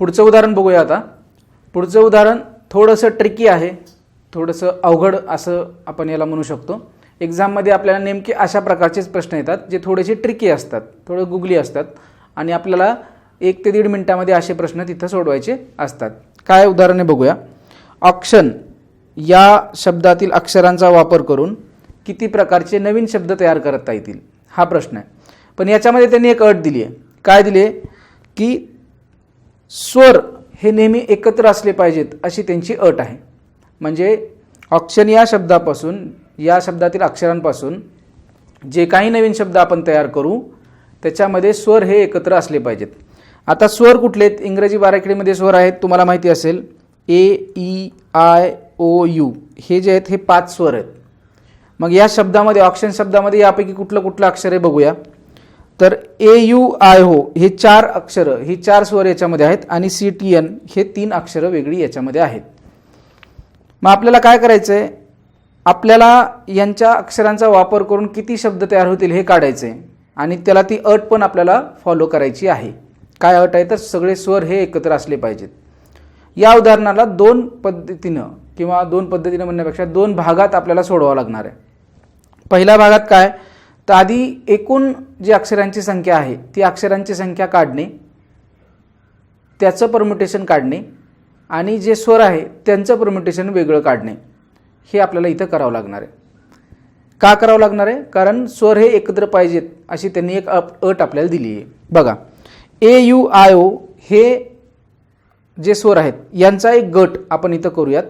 पुढचं उदाहरण बघूया आता. पुढचं उदाहरण थोडंसं ट्रिकी आहे. थोडंसं अवघड असं आपण याला म्हणू शकतो. एक्झाममध्ये आपल्याला नेमके अशा प्रकारचेच प्रश्न येतात जे थोडेसे ट्रिकी असतात थोडं गुगली असतात. आणि आपल्याला एक ते दीड मिनटामध्ये असे प्रश्न तिथं सोडवायचे असतात. काय उदाहरणे बघूया. ऑक्शन या शब्दातील अक्षरांचा वापर करून किती प्रकारचे नवीन शब्द तयार करता येतील? हा प्रश्न आहे. पण याच्यामध्ये त्यांनी एक अट दिली आहे काय दिली आहे की स्वर हे नेहमी एकत्र असले पाहिजेत अशी त्यांची अट आहे. म्हणजे ऑप्शन या शब्दापासून या शब्दातील अक्षरांपासून जे काही नवीन शब्द आपण तयार करू त्याच्यामध्ये स्वर हे एकत्र असले पाहिजेत. आता स्वर कुठले आहेत? इंग्रजी बाराखडीमध्ये स्वर आहेत तुम्हाला माहिती असेल. A E I O U हे जे आहेत हे पाच स्वर आहेत. मग या शब्दामध्ये ऑक्शन शब्दामध्ये यापैकी कुठलं कुठलं अक्षर आहे बघूया. तर ए यू आय हो हे चार अक्षरं ही चार स्वर याच्यामध्ये आहेत आणि सी टी एन हे तीन अक्षरं वेगळी याच्यामध्ये आहेत. मग आपल्याला काय करायचं आहे आपल्याला यांच्या अक्षरांचा वापर करून किती शब्द तयार होतील हे काढायचं आहे आणि त्याला ती अट पण आपल्याला फॉलो करायची आहे. काय अट आहे? तर सगळे स्वर हे एकत्र असले पाहिजेत. या उदाहरणाला दोन पद्धतीनं किंवा दोन पद्धतीनं म्हणण्यापेक्षा दोन भागात आपल्याला सोडवावं लागणार आहे. पहिल्या भागात काय? तर आधी एकूण जी अक्षरांची संख्या आहे ती अक्षरांची संख्या काढणे त्याचं परम्युटेशन काढणे आणि जे स्वर आहे त्यांचं परम्युटेशन वेगळं काढणे. हे आपल्याला इथं करावं लागणार आहे. का करावं लागणार आहे? कारण स्वर हे एकत्र पाहिजेत अशी त्यांनी एक अप अट आपल्याला दिली आहे. बघा ए यू आय ओ हे जे स्वर आहेत यांचा एक गट आपण इथं करूयात.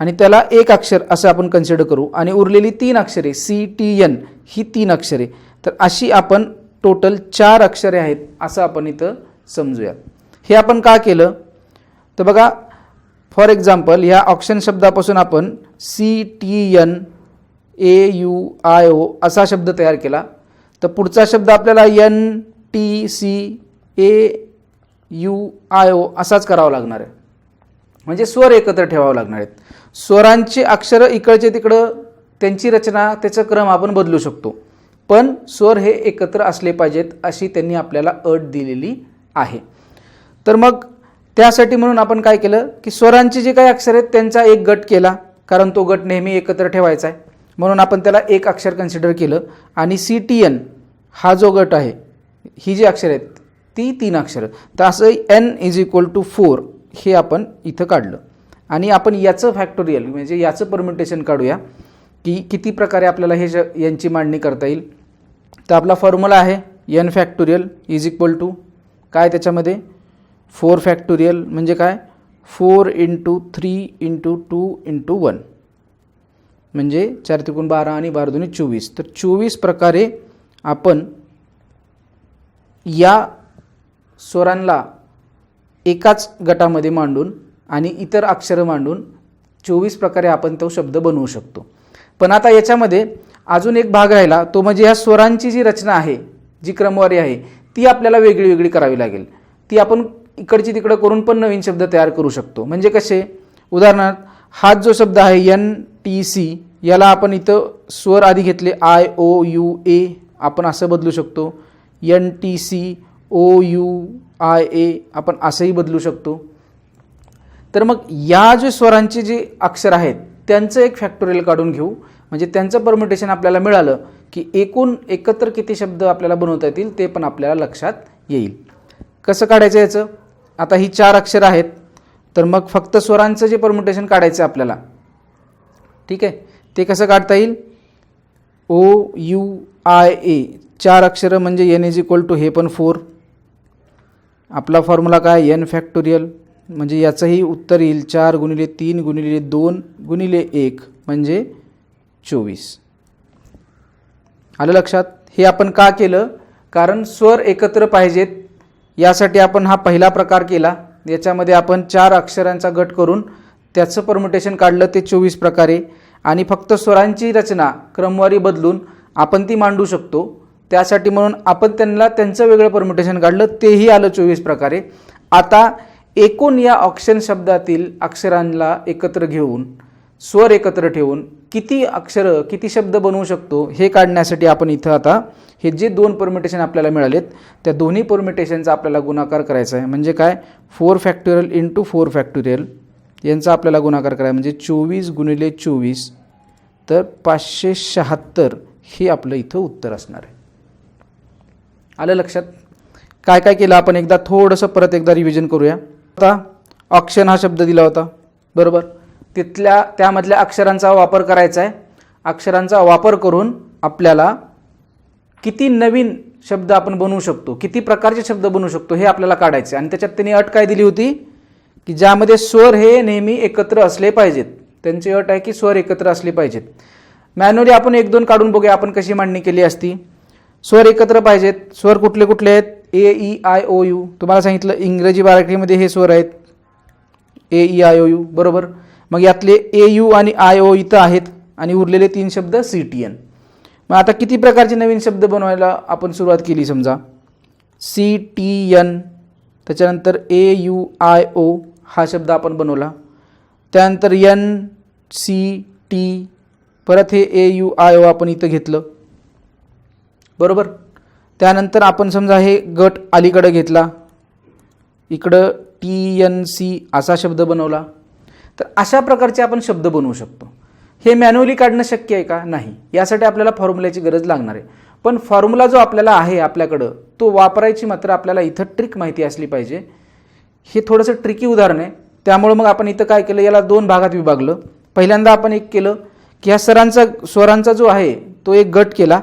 आणि त्याला एक अक्षर असं आपण कन्सिडर करू. आणि उरलेली तीन अक्षरे सी टी एन ही तीन अक्षरे. तर अशी आपण टोटल चार अक्षरे आहेत असं आपण इथं समजूयात. हे आपण का केलं? तर बघा फॉर एक्झाम्पल ह्या ऑप्शन शब्दापासून आपण C T N A U I O असा शब्द तयार केला. तर पुढचा शब्द आपल्याला N T C A U I O असाच करावा लागणार आहे. म्हणजे स्वर एकत्र ठेवावं लागणार आहेत. स्वरांची अक्षरं इकडचे तिकडं त्यांची रचना त्याचा क्रम आपण बदलू शकतो. पण स्वर हे एकत्र असले पाहिजेत अशी त्यांनी आपल्याला अट दिलेली आहे. तर मग त्यासाठी म्हणून आपण काय केलं की स्वरांचे जे काही अक्षर आहेत त्यांचा एक गट केला कारण तो गट नेहमी एकत्र ठेवायचा आहे. म्हणून आपण त्याला एक अक्षर कन्सिडर केलं आणि सी टी एन हा जो गट आहे ही जी अक्षर आहेत ती तीन अक्षरं. तर असं N is equal to four हे आपण इथं काढलं. आणि आपण याचं फॅक्टोरियल म्हणजे याचं परम्युटेशन काढूया की किती प्रकारे आपल्याला हे ज यांची मांडणी करता येईल. तर आपला फॉर्म्युला आहे N factorial is equal to काय त्याच्यामध्ये? फोर फॅक्टोरियल म्हणजे काय? Four into three into two into one म्हणजे चार त्रिकोण बारा आणि बारा दोन्ही चोवीस. तर चोवीस प्रकारे आपण या स्वरांना एकाच गटामध्ये मांडून आणि इतर अक्षरं मांडून चोवीस प्रकारे आपण तो शब्द बनवू शकतो. पण आता याच्यामध्ये अजून एक भाग राहिला तो म्हणजे ह्या स्वरांची जी रचना आहे जी क्रमवारी आहे ती आपल्याला वेगळी वेगळी करावी लागेल. ती आपण इकडची तिकडं करून पण नवीन शब्द तयार करू शकतो. म्हणजे कसे? उदाहरणार्थ हाच जो शब्द आहे एन टी सी याला आपण इथं स्वर आधी घेतले आय ओ यू ए आपण असं बदलू शकतो. N T C O U I A आपण असंही बदलू शकतो. तर मग या जे स्वरांची जी अक्षर आहेत त्यांचं एक फॅक्टोरियल काढून घेऊ. म्हणजे त्यांचं परम्युटेशन आपल्याला मिळालं की एकूण एकत्र किती शब्द आपल्याला बनवता येतील ते पण आपल्याला लक्षात येईल. कसं काढायचं याचं? आता ही चार अक्षर आहेत तर मग फक्त स्वरांचं जे परम्युटेशन काढायचं आपल्याला ठीक आहे? ते कसं काढता येईल? ओ यू आय ए चार अक्षरं म्हणजे एन इज इक्वल टू हे पण फोर आपला फॉर्म्युला काय? एन फॅक्टोरियल म्हणजे याचंही उत्तर येईल चार गुणिले तीन गुणिले दोन गुणिले एक म्हणजे चोवीस. आलं लक्षात? हे आपण का केलं? कारण स्वर एकत्र पाहिजेत. यासाठी आपण हा पहिला प्रकार केला. याच्यामध्ये आपण चार अक्षरांचा गट करून त्याचं परम्युटेशन काढलं ते चोवीस प्रकारे. आणि फक्त स्वरांची रचना क्रमवारी बदलून आपण ती मांडू शकतो. त्यासाठी म्हणून आपण त्यांना त्यांचं वेगळं परम्युटेशन काढलं तेही आलं चोवीस प्रकारे. आता एकूण या ऑक्शन शब्दातील अक्षरांना एकत्र घेऊन स्वर एकत्र ठेवून किती अक्षरं किती शब्द बनवू शकतो हे काढण्यासाठी आपण इथं आता हे जे दोन परमिटेशन आपल्याला मिळालेत त्या दोन्ही परमिटेशनचा आपल्याला गुणाकार करायचा आहे. म्हणजे काय? Four factorial into four factorial. यांचा आपल्याला गुणाकार करायचा म्हणजे चोवीस गुणिले चोवीस तर पाचशे शहात्तर हे आपलं इथं उत्तर असणार आहे. आलं लक्षात? काय काय केलं आपण? एकदा थोडंसं परत एकदा रिव्हिजन करूया. आता ऑक्शन हा शब्द दिला होता. बरोबर? तिथल्या त्यामधल्या अक्षरांचा वापर करायचा आहे अक्षरांचा वापर करून आपल्याला किती नवीन शब्द आपण बनवू शकतो किती प्रकारचे शब्द बनवू शकतो हे आपल्याला काढायचे आणि त्याच्यात त्यांनी अट काय दिली होती? की ज्यामध्ये स्वर हे नेहमी एकत्र असले पाहिजेत. त्यांची अट आहे की स्वर एकत्र असले पाहिजेत. मॅन्युअली आपण एक दोन काढून बघूया आपण कशी मांडणी केली असती. स्वर एकत्र पाहिजेत. स्वर कुठले कुठले आहेत? A E I O U तुम्हाला सांगितलं इंग्रजी मराठीमध्ये हे स्वर आहेत. A E I O U बरोबर? मग यातले ए यू आणि आय ओ इथं आहेत आणि उरलेले तीन शब्द सी टी एन मग आता किती प्रकारचे नवीन शब्द बनवायला आपण सुरुवात केली समजा? सी टी एन त्याच्यानंतर ए यू आय ओ हा शब्द आपण बनवला. त्यानंतर एन सी टी परत हे ए यू आय ओ आपण इथं घेतलं. बरोबर? त्यानंतर आपण समजा हे गट अलीकडं घेतला. इकडं टी एन सी असा शब्द बनवला. तर अशा प्रकारचे आपण शब्द बनवू शकतो. हे मॅन्युअली काढणं शक्य आहे का? नाही. यासाठी आपल्याला फॉर्म्युल्याची गरज लागणार आहे. पण फॉर्म्युला जो आपल्याला आहे आपल्याकडं तो वापरायची मात्र आपल्याला इथं ट्रिक माहिती असली पाहिजे. हे थोडंसं ट्रिकी उदाहरण आहे. त्यामुळं मग आपण इथं काय केलं? याला दोन भागात विभागलं. पहिल्यांदा आपण एक केलं की ह्या सरांचा स्वरांचा जो आहे तो एक गट केला.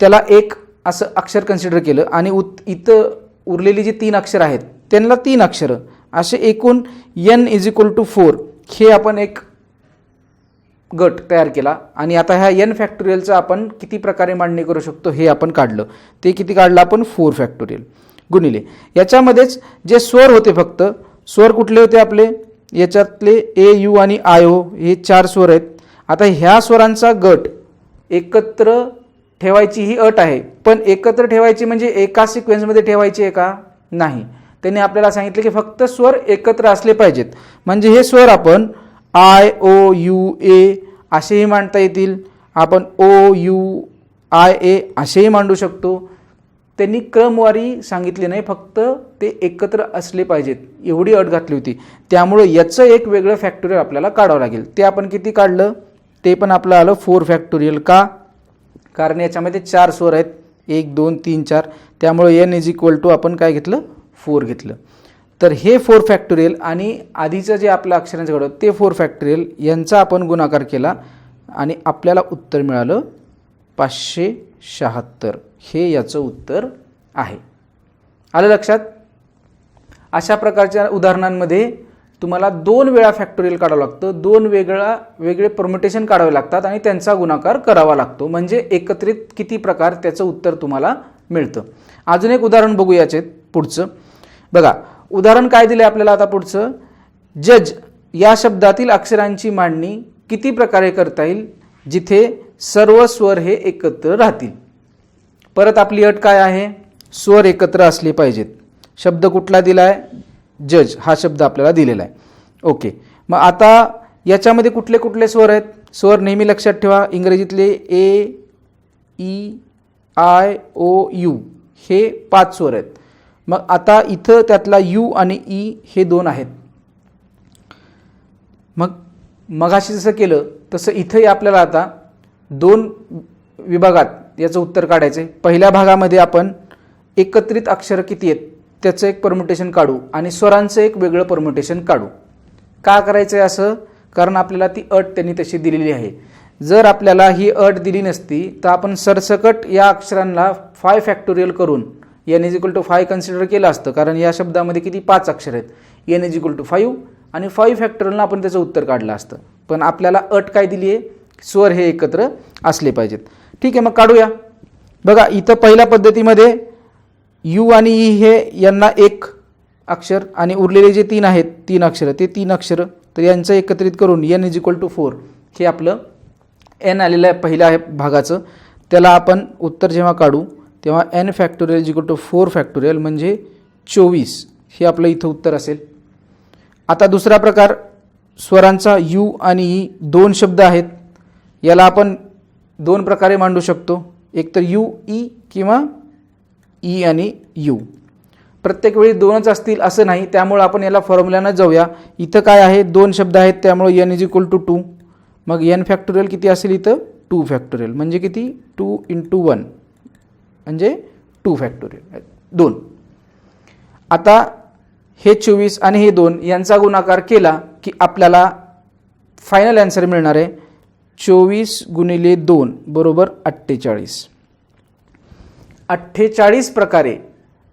त्याला एक असं अक्षर कन्सिडर केलं आणि उत इथं उरलेली जी तीन अक्षर आहेत त्यांना तीन अक्षरं. असे एकूण N is equal to four हे आपण एक गट तयार केला. आणि आता ह्या यन फॅक्टोरियलचं आपण किती प्रकारे मांडणी करू शकतो हे आपण काढलं. ते किती काढलं आपण? फोर फॅक्टोरियल गुणिले याच्यामध्येच जे स्वर होते फक्त स्वर कुठले होते आपले? याच्यातले ए यू आणि आय ओ हे चार स्वर आहेत. आता ह्या स्वरांचा गट एकत्र ठेवायची ही अट आहे. पण एकत्र ठेवायची म्हणजे एका सिक्वेन्समध्ये ठेवायची आहे का? नाही. त्यांनी आपल्याला सांगितले की फक्त स्वर एकत्र असले पाहिजेत. म्हणजे हे स्वर आपण आय ओ यू ए असेही मांडता येतील. आपण ओ यू आय ए असेही मांडू शकतो. त्यांनी क्रमवारी सांगितली नाही फक्त ते एकत्र असले पाहिजेत. एवढी अट घातली होती. त्यामुळे याचं एक वेगळं फॅक्टोरियल आपल्याला काढावं लागेल. ते आपण किती काढलं? ते पण आपलं आलं फोर फॅक्टोरियल का? कारण याच्यामध्ये चार स्वर आहेत. एक दोन तीन चार. त्यामुळे एन इज इक्वल टू आपण काय घेतलं? फोर घेतलं. तर हे फोर फॅक्टोरियल आणि आधीचं जे आपलं अक्षरांचं घडवं ते फोर फॅक्टोरियल यांचा आपण गुणाकार केला आणि आपल्याला उत्तर मिळालं पाचशे शहात्तर. हे याचं उत्तर आहे. आलं लक्षात? अशा प्रकारच्या उदाहरणांमध्ये तुम्हाला दोन वेळा फॅक्टोरियल काढावं लागतं दोन वेगळा वेगळे परमिटेशन काढावे लागतात आणि त्यांचा गुणाकार करावा लागतो. म्हणजे एकत्रित किती प्रकार त्याचं उत्तर तुम्हाला मिळतं. अजून एक उदाहरण बघू याचे पुढचं. बघा उदाहरण काय दिलं आपल्याला आता पुढचं? जज या शब्दातील अक्षरांची मांडणी किती प्रकारे करता येईल जिथे सर्व स्वर हे एकत्र राहतील? परत आपली अट काय आहे? स्वर एकत्र असले पाहिजेत. शब्द कुठला दिला आहे जज हा शब्द आपल्याला दिलेला आहे. ओके मग आता याच्यामध्ये कुठले कुठले स्वर आहेत? स्वर नेहमी लक्षात ठेवा. इंग्रजीतले A E I O U हे पाच स्वर आहेत. मग आता इथं त्यातला यू आणि ई हे दोन आहेत. मग मगाशी जसं केलं तसं इथंही आपल्याला आता दोन विभागात याचं उत्तर काढायचं आहे पहिल्या भागामध्ये आपण एकत्रित अक्षरं किती आहेत? त्याचं एक परम्युटेशन काढू आणि स्वरांचं एक वेगळं परम्युटेशन काढू. का करायचं आहे असं? कारण आपल्याला ती अट त्यांनी तशी दिलेली आहे. जर आपल्याला ही अट दिली नसती तर आपण सरसकट या अक्षरांना फाय फॅक्टोरियल करून N is equal to five consider केलं असतं. कारण या शब्दामध्ये किती? पाच अक्षर आहेत. N is equal to five आणि फाईव्ह फॅक्टोरियलनं आपण त्याचं उत्तर काढलं असतं. पण आपल्याला अट काय दिली आहे स्वर हे एकत्र असले पाहिजेत. ठीक आहे मग काढूया. बघा इथं पहिल्या पद्धतीमध्ये यू आणि ई हे यांना एक अक्षर आणि उरलेले जे तीन आहेत तीन अक्षरं ते तीन अक्षरं तर यांचं एकत्रित करून N is equal to four हे आपलं एन आलेलं आहे पहिल्या आहे भागाचं. त्याला आपण उत्तर जेव्हा काढू तेव्हा N factorial is equal to four factorial म्हणजे चोवीस. हे आपलं इथं उत्तर असेल. आता दुसरा प्रकार स्वरांचा यू आणि ई दोन शब्द आहेत. याला आपण दोन प्रकारे मांडू शकतो. एक तर यू ई किंवा ई आणि यू. प्रत्येक वेळी दोनच असतील असं नाही त्यामुळं आपण याला फॉर्म्युल्यानं जाऊया. इथं काय आहे? दोन शब्द आहेत त्यामुळं N is equal to two मग एन फॅक्टोरियल किती असेल इथं? टू फॅक्टोरियल म्हणजे किती? टू इंटू वन म्हणजे टू फॅक्टोरियल दोन. आता हे चोवीस आणि हे दोन यांचा गुणाकार केला की आपल्याला फायनल ॲन्सर मिळणार आहे. चोवीस गुणिले दोन बरोबर अठ्ठेचाळीस. अठ्ठेचाळीस प्रकारे.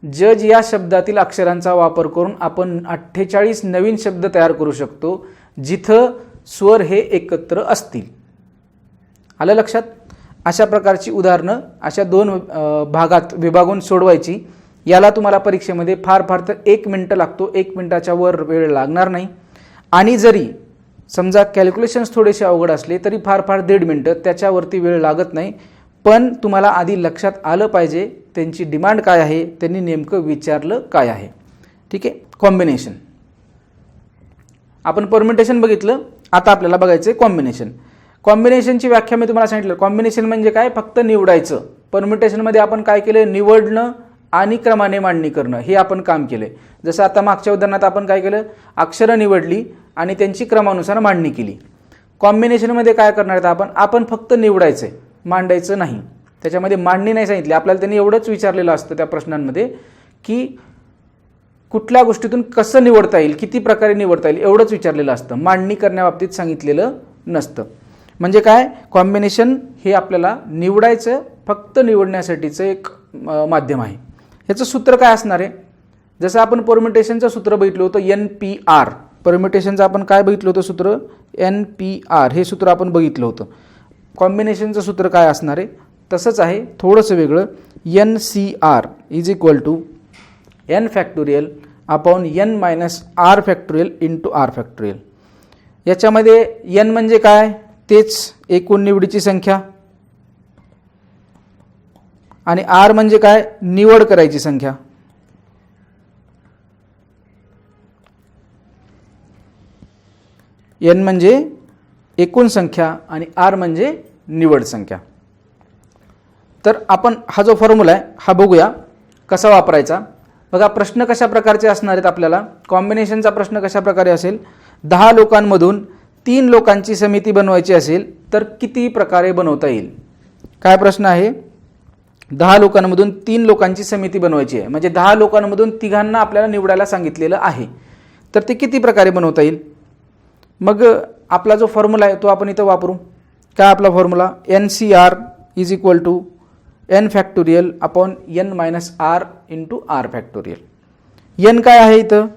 जज या शब्दातील अक्षरांचा वापर करून आपण अठ्ठेचाळीस नवीन शब्द तयार करू शकतो जिथं स्वर हे एकत्र असतील. आलं लक्षात? अशा प्रकारची उदाहरणं अशा दोन भागात विभागून सोडवायची. याला तुम्हाला परीक्षेमध्ये फार फार तर एक मिनटं लागतो. एक मिनटाच्या वर वेळ लागणार नाही. आणि जरी समजा कॅल्क्युलेशन्स थोडेसे अवघड असले तरी फार फार दीड मिनटं त्याच्यावरती वेळ लागत नाही. पण तुम्हाला आधी लक्षात आलं पाहिजे त्यांची डिमांड काय आहे त्यांनी नेमकं विचारलं काय आहे. ठीक आहे? कॉम्बिनेशन आपण परमिटेशन बघितलं. आता आपल्याला बघायचं आहे कॉम्बिनेशन कॉम्बिनेशनची व्याख्या मी तुम्हाला सांगितलं. कॉम्बिनेशन म्हणजे काय? फक्त निवडायचं. परमिटेशनमध्ये आपण काय केलं निवडणं आणि क्रमाने मांडणी करणं. हे आपण काम केलं आहे जसं आता मागच्या उदाहरणात आपण काय केलं? अक्षरं निवडली आणि त्यांची क्रमानुसार मांडणी केली. कॉम्बिनेशनमध्ये काय करणार आहेत आपण? आपण फक्त निवडायचं आहे मांडायचं नाही. त्याच्यामध्ये मांडणी नाही सांगितली. आपल्याला त्यांनी एवढंच विचारलेलं असतं त्या प्रश्नांमध्ये की कुठल्या गोष्टीतून कसं निवडता येईल किती प्रकारे निवडता येईल एवढंच विचारलेलं असतं. मांडणी करण्याबाबतीत सांगितलेलं नसतं. म्हणजे काय? कॉम्बिनेशन हे आपल्याला निवडायचं फक्त निवडण्यासाठीचं एक माध्यम आहे. ह्याचं सूत्र काय असणार आहे? जसं आपण परमिटेशनचं सूत्र बघितलं होतं एन पी आर परमिटेशनचं आपण काय बघितलं होतं सूत्र? एन पी आर हे सूत्र आपण बघितलं होतं. कॉम्बिनेशनचं सूत्र काय असणार आहे? तसंच आहे थोडंसं वेगळं. N C R is equal to N factorial upon N minus R factorial into R factorial याच्यामध्ये एन म्हणजे काय? तेच एकूण निवडीची संख्या. आणि आर म्हणजे काय? निवड करायची संख्या. एन म्हणजे एकूण संख्या आणि आर म्हणजे निवड संख्या. तर आपण हा जो फॉर्म्युला आहे हा बघूया. कसा वापरायचा? बघा प्रश्न कशा प्रकारचे असणार आहेत आपल्याला? कॉम्बिनेशनचा प्रश्न कशा प्रकारे असेल? दहा लोकांमधून तीन लोकांची समिती बनवायची असेल तर किती प्रकारे बनवता येईल? काय प्रश्न आहे? दहा लोकांमधून तीन लोकांची समिती बनवायची आहे. म्हणजे दहा लोकांमधून तिघांना आपल्याला निवडायला सांगितलेलं आहे. तर ते किती प्रकारे बनवता येईल? मग आपला जो फॉर्म्युला आहे तो आपण इथं वापरू. काय आपला formula N C R is equal to N factorial upon N minus R into R factorial N काय आहे इथं?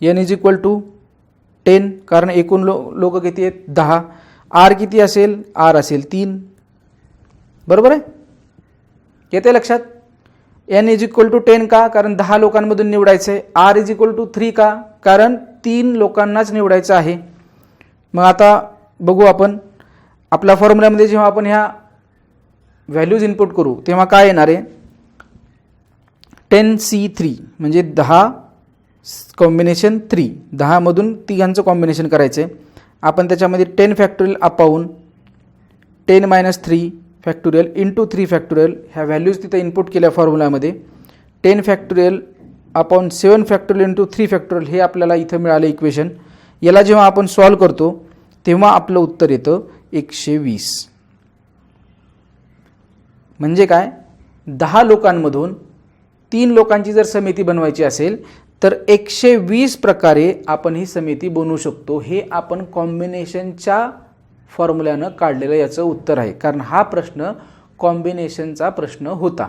N is equal to ten कारण एकूण लो लोक किती आहेत? दहा. आर किती असेल? आर असेल तीन. बरोबर आहे? येते लक्षात? N is equal to ten का? कारण दहा लोकांमधून निवडायचं. आहे R is equal to three का? कारण तीन लोकांनाच निवडायचं आहे. मग आता बघू आपण. आपल्या फॉर्म्युल्यामध्ये जेव्हा आपण ह्या व्हॅल्यूज इनपुट करू तेव्हा काय येणार आहे? टेन सी थ्री म्हणजे दहा कॉम्बिनेशन थ्री दहामधून तिघांचं कॉम्बिनेशन करायचं. आहे आपण त्याच्यामध्ये ten factorial upon ten minus three factorial into three factorial ह्या व्हॅल्यूज तिथं इनपुट केल्या फॉर्म्युलामध्ये ten factorial upon seven factorial into three factorial हे आपल्याला इथं मिळालं इक्वेशन याला जेव्हा आपण सॉल्व करतो तेव्हा आपलं उत्तर येतं एकशे वीस. म्हणजे काय? दहा लोकांमधून तीन लोकांची जर समिती बनवायची असेल तर एकशे वीस प्रकारे आपण ही समिती बनवू शकतो. हे आपण कॉम्बिनेशनच्या फॉर्म्युल्यानं काढलेलं याचं उत्तर आहे. कारण हा प्रश्न कॉम्बिनेशनचा प्रश्न होता.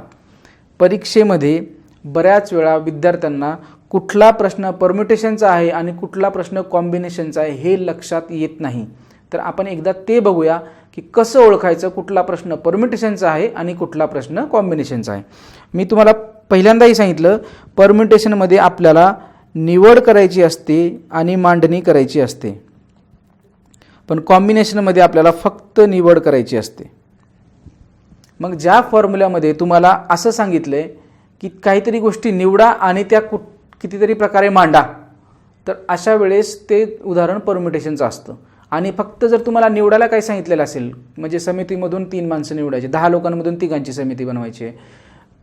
परीक्षेमध्ये बऱ्याच वेळा विद्यार्थ्यांना कुठला प्रश्न परम्युटेशनचा आहे आणि कुठला प्रश्न कॉम्बिनेशनचा आहे हे लक्षात येत नाही. तर आपण एकदा ते बघूया की कसं ओळखायचं कुठला प्रश्न परम्युटेशनचा आहे आणि कुठला प्रश्न कॉम्बिनेशनचा आहे. मी तुम्हाला पहिल्यांदाही सांगितलं परम्युटेशनमध्ये आपल्याला निवड करायची असते आणि मांडणी करायची असते. पण कॉम्बिनेशनमध्ये आपल्याला फक्त निवड करायची असते. मग ज्या फॉर्म्युल्यामध्ये तुम्हाला असं सांगितलं आहे की काहीतरी गोष्टी निवडा आणि त्या कुठ कितीतरी प्रकारे मांडा तर अशा वेळेस ते उदाहरण परम्युटेशनचं असतं. आणि फक्त जर तुम्हाला निवडायला काय सांगितलेलं असेल म्हणजे समितीमधून तीन माणसं निवडायची दहा लोकांमधून तिघांची समिती बनवायची आहे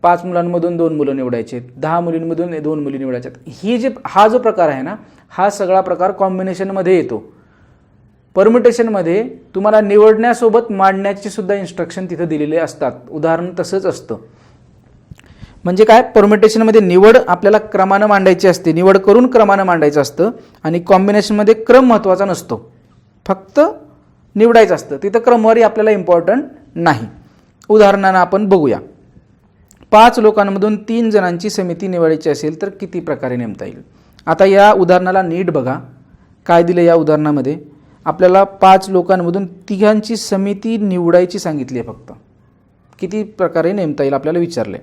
पाच मुलांमधून दोन मुलं निवडायचे दहा मुलींमधून दोन मुली निवडायच्यात ही जे हा जो प्रकार आहे ना हा सगळा प्रकार कॉम्बिनेशनमध्ये येतो. परमिटेशनमध्ये तुम्हाला निवडण्यासोबत मांडण्याची सुद्धा इन्स्ट्रक्शन तिथं दिलेले असतात. उदाहरण तसंच असतं. म्हणजे काय? परमिटेशनमध्ये निवड आपल्याला क्रमानं मांडायची असते. निवड करून क्रमानं मांडायचं असतं आणि कॉम्बिनेशनमध्ये क्रम महत्त्वाचा नसतो. फक्त निवडायचं असतं. तिथं क्रमवारी आपल्याला इम्पॉर्टंट नाही. उदाहरणानं आपण बघूया. पाच लोकांमधून तीन जणांची समिती निवडायची असेल तर किती प्रकारे नेमता येईल? आता या उदाहरणाला नीट बघा. काय दिलं या उदाहरणामध्ये? आपल्याला पाच लोकांमधून तिघांची समिती निवडायची सांगितली आहे फक्त. किती प्रकारे नेमता येईल आपल्याला विचारले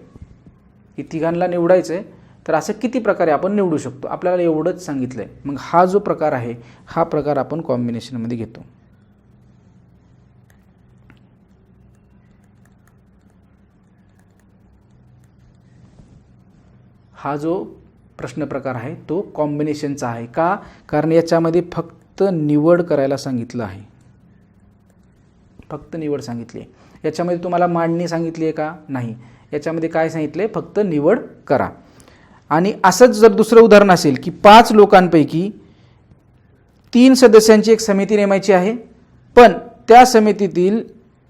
की तिघांना निवडायचं आहे तर असं किती प्रकारे आपण निवडू शकतो? आपल्याला एवढंच सांगितलं आहे मग हा जो प्रकार आहे हा प्रकार आपण कॉम्बिनेशनमध्ये घेतो. हा जो प्रश्न प्रकार आहे तो कॉम्बिनेशनचा आहे का? कारण याच्यामध्ये फक्त निवड करायला सांगितलं आहे. फक्त निवड सांगितली आहे. याच्यामध्ये तुम्हाला मांडणी सांगितली आहे का? नाही. याच्यामध्ये काय सांगितलं आहे फक्त निवड करा. आणि असंच जर दुसरं उदाहरण असेल की पाच लोकांपैकी तीन सदस्यांची एक समिती नेमायची आहे पण त्या समितीतील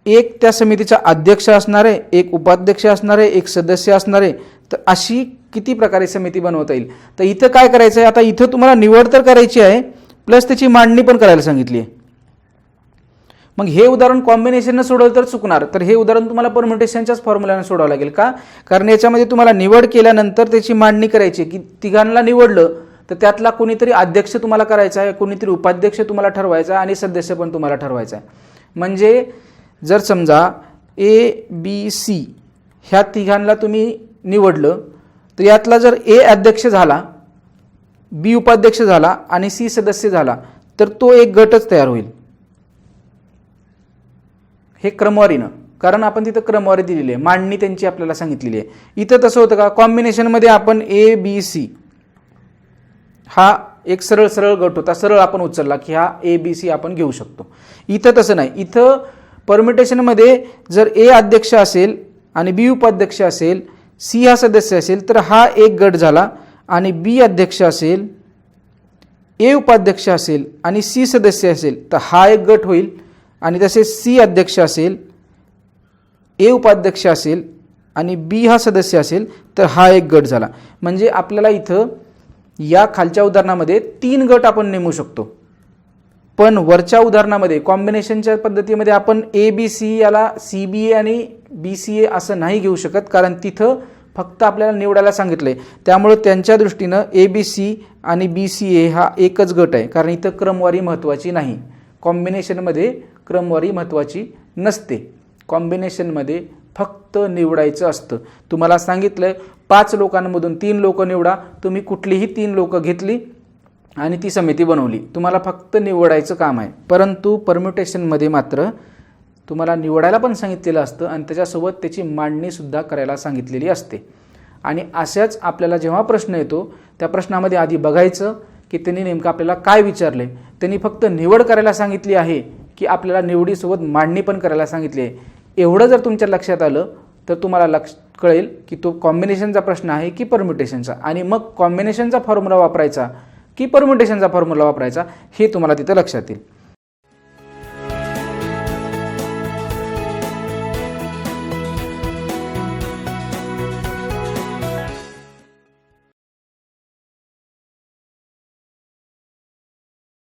एक त्या समितीचा अध्यक्ष असणार आहे एक उपाध्यक्ष असणार आहे एक सदस्य असणार आहे तर अशी किती प्रकारे समिती बनवता येईल? तर इथं काय करायचं आहे आता इथं तुम्हाला निवड तर करायची आहे प्लस त्याची मांडणी पण करायला सांगितली. आहे मग हे उदाहरण कॉम्बिनेशननं सोडवलं तर चुकणार. तर हे उदाहरण तुम्हाला परम्युटेशनच्याच फॉर्म्युल्यानं सोडावं लागेल का? कारण याच्यामध्ये तुम्हाला निवड केल्यानंतर त्याची मांडणी करायची आहे. की तिघांना निवडलं तर त्यातला कोणीतरी अध्यक्ष तुम्हाला करायचा आहे कोणीतरी उपाध्यक्ष तुम्हाला ठरवायचा आहे आणि सदस्य पण तुम्हाला ठरवायचा आहे. म्हणजे जर समजा ए बी सी ह्या तिघांना तुम्ही निवडलं तर यातला जर ए अध्यक्ष झाला बी उपाध्यक्ष झाला आणि सी सदस्य झाला तर तो एक गटच तयार होईल. हे क्रमवारीनं. कारण आपण तिथं क्रमवारी दिलेली आहे. मांडणी त्यांची आपल्याला सांगितलेली आहे. इथं तसं होतं का? कॉम्बिनेशनमध्ये आपण ए बी सी हा एक सरळ सरळ गट होता. सरळ आपण उचलला की हा ए बी सी आपण घेऊ शकतो. इथं तसं नाही. इथं परमिटेशनमध्ये जर ए अध्यक्ष असेल आणि बी उपाध्यक्ष असेल सी हा सदस्य असेल तर हा एक गट झाला. आणि बी अध्यक्ष असेल ए उपाध्यक्ष असेल आणि सी सदस्य असेल तर हा एक गट होईल. आणि तसेच सी अध्यक्ष असेल ए उपाध्यक्ष असेल आणि बी हा सदस्य असेल तर हा एक गट झाला. म्हणजे आपल्याला इथं या खालच्या उदाहरणामध्ये तीन गट आपण नेमू शकतो. पण वरच्या उदाहरणामध्ये कॉम्बिनेशनच्या पद्धतीमध्ये आपण ए बी सी याला सी बी ए आणि बी सी ए असं नाही घेऊ शकत कारण तिथं फक्त आपल्याला निवडायला सांगितलं आहे त्यामुळं त्यांच्या दृष्टीनं ए बी सी आणि बी सी ए हा एकच गट आहे. कारण इथं क्रमवारी महत्त्वाची नाही. कॉम्बिनेशनमध्ये क्रमवारी महत्त्वाची नसते. कॉम्बिनेशनमध्ये फक्त निवडायचं असतं. तुम्हाला सांगितलं पाच लोकांमधून तीन लोकं निवडा. तुम्ही कुठलीही तीन लोकं घेतली आणि ती समिती बनवली. तुम्हाला फक्त निवडायचं काम आहे. परंतु परम्युटेशनमध्ये मात्र तुम्हाला निवडायला पण सांगितलेलं असतं आणि त्याच्यासोबत त्याची मांडणीसुद्धा करायला सांगितलेली असते. आणि अशाच आपल्याला जेव्हा प्रश्न येतो त्या प्रश्नामध्ये आधी बघायचं की त्यांनी नेमकं आपल्याला काय विचारले त्यांनी फक्त निवड करायला सांगितली आहे की आपल्याला निवडीसोबत मांडणी पण करायला सांगितली आहे. एवढं जर तुमच्या लक्षात आलं तर तुम्हाला लक्ष कळेल की तो कॉम्बिनेशनचा प्रश्न आहे की परम्युटेशनचा. आणि मग कॉम्बिनेशनचा फॉर्म्युला वापरायचा की परम्युटेशनचा फॉर्म्युला वापरायचा हे तुम्हाला तिथं लक्षात येईल.